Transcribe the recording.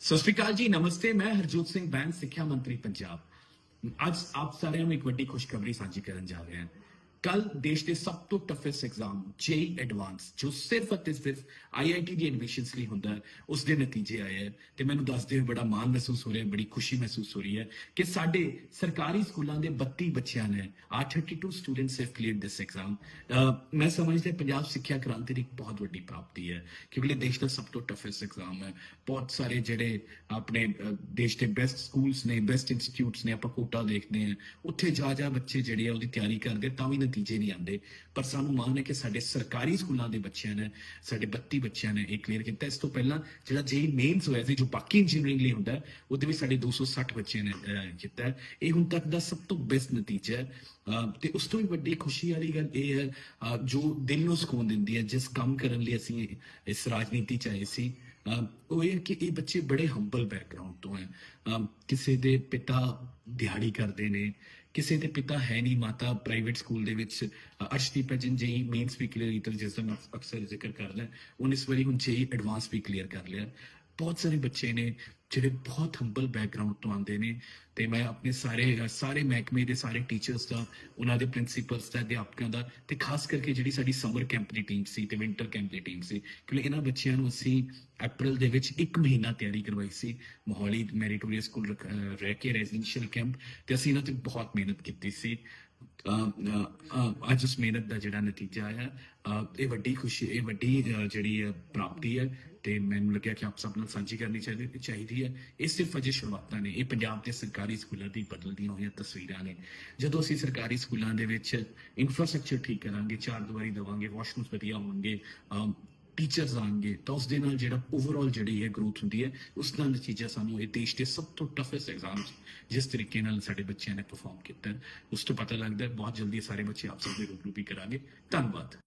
ਸਤਿ ਸ਼੍ਰੀ ਅਕਾਲ ਜੀ ਨਮਸਤੇ ਮੈਂ ਹਰਜੋਤ ਸਿੰਘ ਬੈਂਸ ਸਿੱਖਿਆ ਮੰਤਰੀ ਪੰਜਾਬ ਅੱਜ ਆਪ ਸਾਰਿਆਂ ਨੂੰ ਇੱਕ ਵੱਡੀ ਖੁਸ਼ਖਬਰੀ ਸਾਂਝੀ ਕਰਨ ਜਾ ਰਹੇ ਹਾਂ ਕੱਲ ਦੇਸ਼ ਦੇ ਸਭ ਤੋਂ ਟਫੈਸਟ ਐਗਜ਼ਾਮ ਜੇਈ ਐਡਵਾਂਸ ਜੋ ਸਿਰਫ ਅਤੇ ਸਿਰਫ ਆਈਆਈਟੀ ਦੀ ਐਡਮਿਸ਼ਨਸ ਲਈ ਹੁੰਦਾ ਹੈ, ਉਸ ਦੇ ਨਤੀਜੇ ਆਏ ਹੈ ਤੇ ਮੈਨੂੰ ਦੱਸਦੇ ਹੋਏ ਬੜਾ ਮਾਣ ਮਹਿਸੂਸ ਹੋ ਰਿਹਾ, ਬੜੀ ਖੁਸ਼ੀ ਮਹਿਸੂਸ ਹੋ ਰਹੀ ਹੈ ਕਿ ਸਾਡੇ ਸਰਕਾਰੀ ਸਕੂਲਾਂ ਦੇ 32 ਬੱਚਿਆਂ ਨੇ 832 students have cleared this exam ਮੈਂ ਸਮਝਦਾ ਪੰਜਾਬ ਸਿੱਖਿਆ ਕ੍ਰਾਂਤੀ ਦੀ ਇੱਕ ਬਹੁਤ ਵੱਡੀ ਪ੍ਰਾਪਤੀ ਹੈ, ਕਿਉਂਕਿ ਦੇਸ਼ ਦਾ ਸਭ ਤੋਂ ਟਫੈਸਟ ਐਗਜ਼ਾਮ ਹੈ। ਬਹੁਤ ਸਾਰੇ ਜਿਹੜੇ ਆਪਣੇ ਦੇਸ਼ ਦੇ ਬੈਸਟ ਸਕੂਲਸ ਨੇ ਬੈਸਟ ਇੰਸਟੀਚਿਊਟਸ ਨੇ, ਆਪਾਂ ਕੋਟਾ ਦੇਖਦੇ ਹਾਂ, ਉੱਥੇ ਜਾ ਜਾ ਬੱਚੇ ਜਿਹੜੇ ਆ ਉਹਦੀ ਤਿਆਰੀ ਕਰਦੇ ਤਾਂ ਵੀ ਨਤੀਜੇ ਨਹੀਂ ਆਉਂਦੇ। ਪਰ ਸਾਨੂੰ ਮਾਣ ਹੈ ਕਿ ਸਾਡੇ ਸਰਕਾਰੀ ਸਕੂਲਾਂ ਦੇ ਬੱਚਿਆਂ ਨੇ ਸਾਡੇ 32 ਬੱਚਿਆਂ ਨੇ ਇਹ ਕਲੀਅਰ ਕੀਤਾ। ਇਸ ਤੋਂ ਪਹਿਲਾਂ ਜਿਹੜਾ ਜੇਈ ਮੇਨਸ ਹੋਇਆ ਸੀ ਜੋ ਬਾਕੀ ਇੰਜੀਨੀਅਰਿੰਗ ਲਈ ਹੁੰਦਾ ਉਹਦੇ ਵਿੱਚ ਸਾਡੇ 260 ਬੱਚਿਆਂ ਨੇ ਕੀਤਾ ਇਹ ਹੁਣ ਤੱਕ ਦਾ ਸਭ ਤੋਂ ਬੈਸਟ ਨਤੀਜਾ ਹੈ। ਤੇ ਉਸ ਤੋਂ ਵੀ ਵੱਡੀ ਖੁਸ਼ੀ ਵਾਲੀ ਗੱਲ ਇਹ ਹੈ ਜੋ ਦਿਲ ਨੂੰ ਸਕੂਨ ਦਿੰਦੀ ਹੈ ਜਿਸ ਕੰਮ ਕਰਨ ਲਈ ਅਸੀਂ ਇਸ ਰਾਜਨੀਤੀ ਚ ਆਏ ਸੀ ਅਹ, ਉਹ ਇਹ ਹੈ ਕਿ ਇਹ ਬੱਚੇ ਬੜੇ ਹੰਬਲ ਬੈਕਗ੍ਰਾਉਂਡ ਤੋਂ ਹੈ। ਅਹ, ਕਿਸੇ ਦੇ ਪਿਤਾ ਦਿਹਾੜੀ ਕਰਦੇ ਨੇ ਕਿਸੇ ਦੇ ਪਿਤਾ ਹੈ ਨਹੀਂ ਮਾਤਾ ਪ੍ਰਾਈਵੇਟ ਸਕੂਲ ਦੇ ਵਿੱਚ ਅਹ, ਅਰਸ਼ਦੀਪ ਜਨ ਜੀ ਮੇਨਸ ਵੀ ਕਲੀਅਰ ਕੀਤਾ ਜਿਸ ਦਾ ਮੈਂ ਅਕਸਰ ਜ਼ਿਕਰ ਕਰਦਾ। ਉਹਨੇ ਇਸ ਵਾਰੀ ਹੁਣ ਜੇਈ ਐਡਵਾਂਸ ਵੀ ਕਲੀਅਰ ਕਰ ਲਿਆ। ਬਹੁਤ ਸਾਰੇ ਬੱਚੇ ਨੇ ਜਿਹੜੇ ਬਹੁਤ ਹੰਬਲ ਬੈਕਗ੍ਰਾਉਂਡ ਤੋਂ ਆਉਂਦੇ ਨੇ ਤੇ ਮੈਂ ਆਪਣੇ ਸਾਰੇ ਸਾਰੇ ਮਹਿਕਮੇ ਦੇ ਸਾਰੇ ਟੀਚਰਸ ਦਾ, ਉਹਨਾਂ ਦੇ ਪ੍ਰਿੰਸੀਪਲਸ ਦਾ, ਅਧਿਆਪਕਾਂ ਦਾ ਤੇ ਖਾਸ ਕਰਕੇ ਜਿਹੜੀ ਸਾਡੀ ਸਮਰ ਕੈਂਪ ਦੀ ਟੀਮ ਸੀ ਤੇ ਵਿੰਟਰ ਕੈਂਪ ਦੀ ਟੀਮ ਸੀ, ਕਿਉਂਕਿ ਇਹਨਾਂ ਬੱਚਿਆਂ ਨੂੰ ਅਸੀਂ ਅਪ੍ਰੈਲ ਦੇ ਵਿੱਚ 1 ਮਹੀਨਾ ਤਿਆਰੀ ਕਰਵਾਈ ਸੀ, ਮੋਹਾਲੀ ਮੈਰੀਟੋਰੀਅਸ ਸਕੂਲ ਰਹਿ ਕੇ ਰੈਜ਼ੀਡੈਂਸ਼ੀਅਲ ਕੈਂਪ ਤੇ ਅਸੀਂ ਇਹਨਾਂ ਤੇ ਬਹੁਤ ਮਿਹਨਤ ਕੀਤੀ ਸੀ। ਅੱਜ ਉਸ ਮਿਹਨਤ ਦਾ ਜਿਹੜਾ ਨਤੀਜਾ ਆਇਆ ਇਹ ਵੱਡੀ ਖੁਸ਼ੀ, ਇਹ ਵੱਡੀ ਜਿਹੜੀ ਪ੍ਰਾਪਤੀ ਹੈ ਤੇ ਮੈਨੂੰ ਲੱਗਿਆ ਕਿ ਆਪ ਸਭ ਨਾਲ ਸਾਂਝੀ ਕਰਨੀ ਚਾਹੀਦੀ ਚਾਹੀਦੀ ਹੈ। ਇਹ ਸਿਰਫ ਅਜੇ ਸ਼ੁਰੂਆਤਾਂ ਨੇ, ਇਹ ਪੰਜਾਬ ਦੇ ਸਰਕਾਰੀ ਸਕੂਲਾਂ ਦੀ ਬਦਲਦੀਆਂ ਹੋਈਆਂ ਤਸਵੀਰਾਂ ਨੇ। ਜਦੋਂ ਅਸੀਂ ਸਰਕਾਰੀ ਸਕੂਲਾਂ ਦੇ ਵਿੱਚ ਇਨਫਰਾਸਟ੍ਰਕਚਰ ਠੀਕ ਕਰਾਂਗੇ, ਚਾਰ ਦੀਵਾਰੀ ਦੇਵਾਂਗੇ ਵਾਸ਼ਰੂਮਸ ਵਧੀਆ ਹੋਣਗੇ ਟੀਚਰਸ ਆਣਗੇ ਤਾਂ ਉਸ ਦੇ ਨਾਲ ਜਿਹੜਾ ਓਵਰਆਲ ਜਿਹੜੀ ਹੈ ਗਰੋਥ ਹੁੰਦੀ ਹੈ, ਉਸ ਨਾਲ ਨਤੀਜਾ ਸਾਨੂੰ ਇਹ ਦੇਸ਼ ਦੇ ਸਭ ਤੋਂ ਟਫੈਸਟ ਐਗਜ਼ਾਮਸ ਜਿਸ ਤਰੀਕੇ ਨਾਲ ਸਾਡੇ ਬੱਚਿਆਂ ਨੇ ਪਰਫਾਰਮ ਕੀਤਾ ਉਸ ਤੋਂ ਪਤਾ ਲੱਗਦਾ ਹੈ ਬਹੁਤ ਜਲਦੀ ਸਾਰੇ ਬੱਚੇ ਆਪ ਸਭ ਦੇ ਰੂਬਰੂ ਵੀ ਕਰਾਂਗੇ। ਧੰਨਵਾਦ।